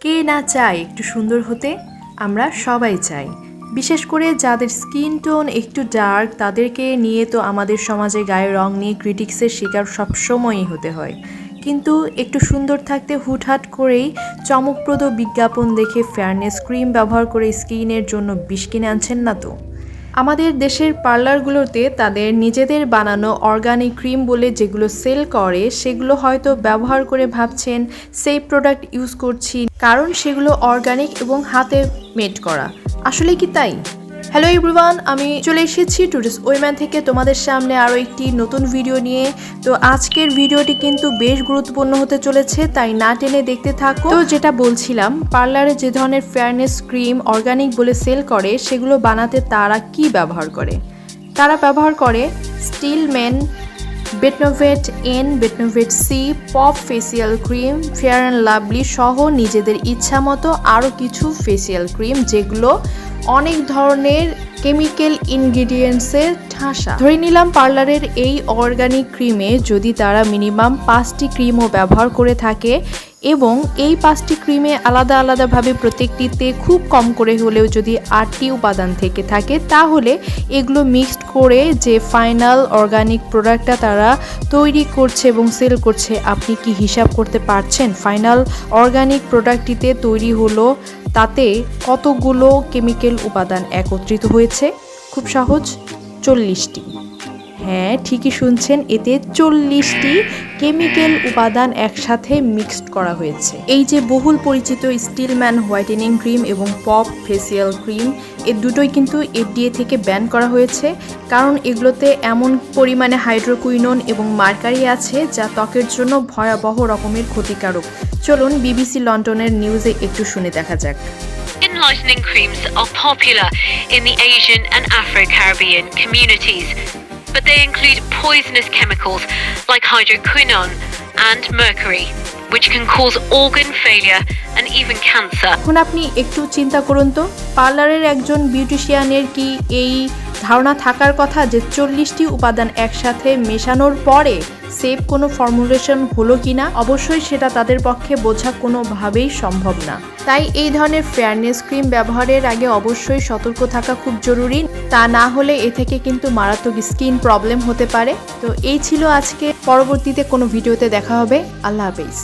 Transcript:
কে না চায় একটু সুন্দর হতে, আমরা সবাই চাই। বিশেষ করে যাদের স্কিন টোন একটু ডার্ক, তাদেরকে নিয়ে তো আমাদের সমাজে গায়ে রং নিয়ে ক্রিটিক্সের শিকার সবসময়ই হতে হয়। কিন্তু একটু সুন্দর থাকতে হুটহাট করেই চমকপ্রদ বিজ্ঞাপন দেখে ফেয়ারনেস ক্রিম ব্যবহার করে স্কিনের জন্য বিষ কিনে আনছেন না তো? আমাদের দেশের পার্লারগুলোতে তাদের নিজেদের বানানো অর্গানিক ক্রিম বলে যেগুলো সেল করে, সেগুলো হয়তো ব্যবহার করে ভাবছেন, সেই প্রোডাক্ট ইউজ করছি, কারণ সেগুলো অর্গানিক এবং হাতে মেড করা। আসলে কি তাই? হ্যালো এভরিওয়ান আমি চলে এসেছি টুরিস্ট ওইম্যান থেকে তোমাদের সামনে আরও একটি নতুন ভিডিও নিয়ে। তো আজকের ভিডিওটি কিন্তু বেশ গুরুত্বপূর্ণ হতে চলেছে, তাই না টেনে দেখতে থাকো। তো যেটা বলছিলাম, পার্লারে যে ধরনের ফেয়ারনেস ক্রিম অর্গানিক বলে সেল করে, সেগুলো বানাতে তারা কি ব্যবহার করে? তারা ব্যবহার করে Still Man Betnovate N Betnovate C Pop facial cream Fair and Lovely সহ নিজেদের ইচ্ছা মতো আরও কিছু ফেসিয়াল ক্রিম যেগুলো অনেক ধরনের কেমিক্যাল ইনগ্রিডিয়েন্টসের ঠাসা। ধরে নিলাম পার্লারের এই অর্গানিক ক্রিমে যদি তারা মিনিমাম পাঁচটি ক্রিমও ব্যবহার করে থাকে এবং এই পাঁচটি ক্রিমে আলাদা আলাদাভাবে প্রত্যেকটিতে খুব কম করে হলেও যদি আটটি উপাদান থেকে থাকে, তাহলে এগুলো মিক্সড করে যে ফাইনাল অর্গানিক প্রোডাক্টটা তারা তৈরি করছে এবং সেল করছে, আপনি কি হিসাব করতে পারছেন? ফাইনাল অর্গানিক প্রোডাক্টটিতে তৈরি হলো তাতে কতগুলো কেমিক্যাল উপাদান একত্রিত হয়েছে? খুব সহজ, চল্লিশটি। হ্যাঁ ঠিকই শুনছেন এতে চল্লিশটি কেমিক্যাল উপাদান একসাথে মিক্সড করা হয়েছে। এই যে বহুল পরিচিত স্টিলম্যান হোয়াইটেনিং ক্রিম এবং পপ ফেসিয়াল ক্রিম এ দুটোই কিন্তু এফডিএ থেকে ব্যান করা হয়েছে কারণ এগুলোতে এমন পরিমাণে হাইড্রোকুইনন এবং মার্কারি আছে যা ত্বকের জন্য ভয়াবহ রকমের ক্ষতিকারক। চলুন বিবিসি লন্ডনের নিউজে একটু শুনে দেখা যাক। Lightening creams are popular in the Asian and Afro Caribbean communities, but they include poisonous chemicals like hydroquinone and mercury, which can cause organ failure and even cancer. এখন আপনি একটু চিন্তা করুন তো পার্লারের একজন বিউটিশিয়ানের কি এই ধারণা থাকার কথা যে চল্লিশটি উপাদান একসাথে মেশানোর পরে সেফ কোনো ফর্মুলেশন হলো কিনা, অবশ্যই সেটা তাদের পক্ষে বোঝা কোনোভাবেই সম্ভব না। তাই এই ধরনের ফেয়ারনেস ক্রিম ব্যবহারের আগে অবশ্যই সতর্ক থাকা খুব জরুরি। তা না হলে এ থেকে কিন্তু মারাত্মক স্কিন প্রবলেম হতে পারে। তো এই ছিল আজকে। পরবর্তীতে কোনো ভিডিওতে দেখা হবে। আল্লাহ হাফেজ।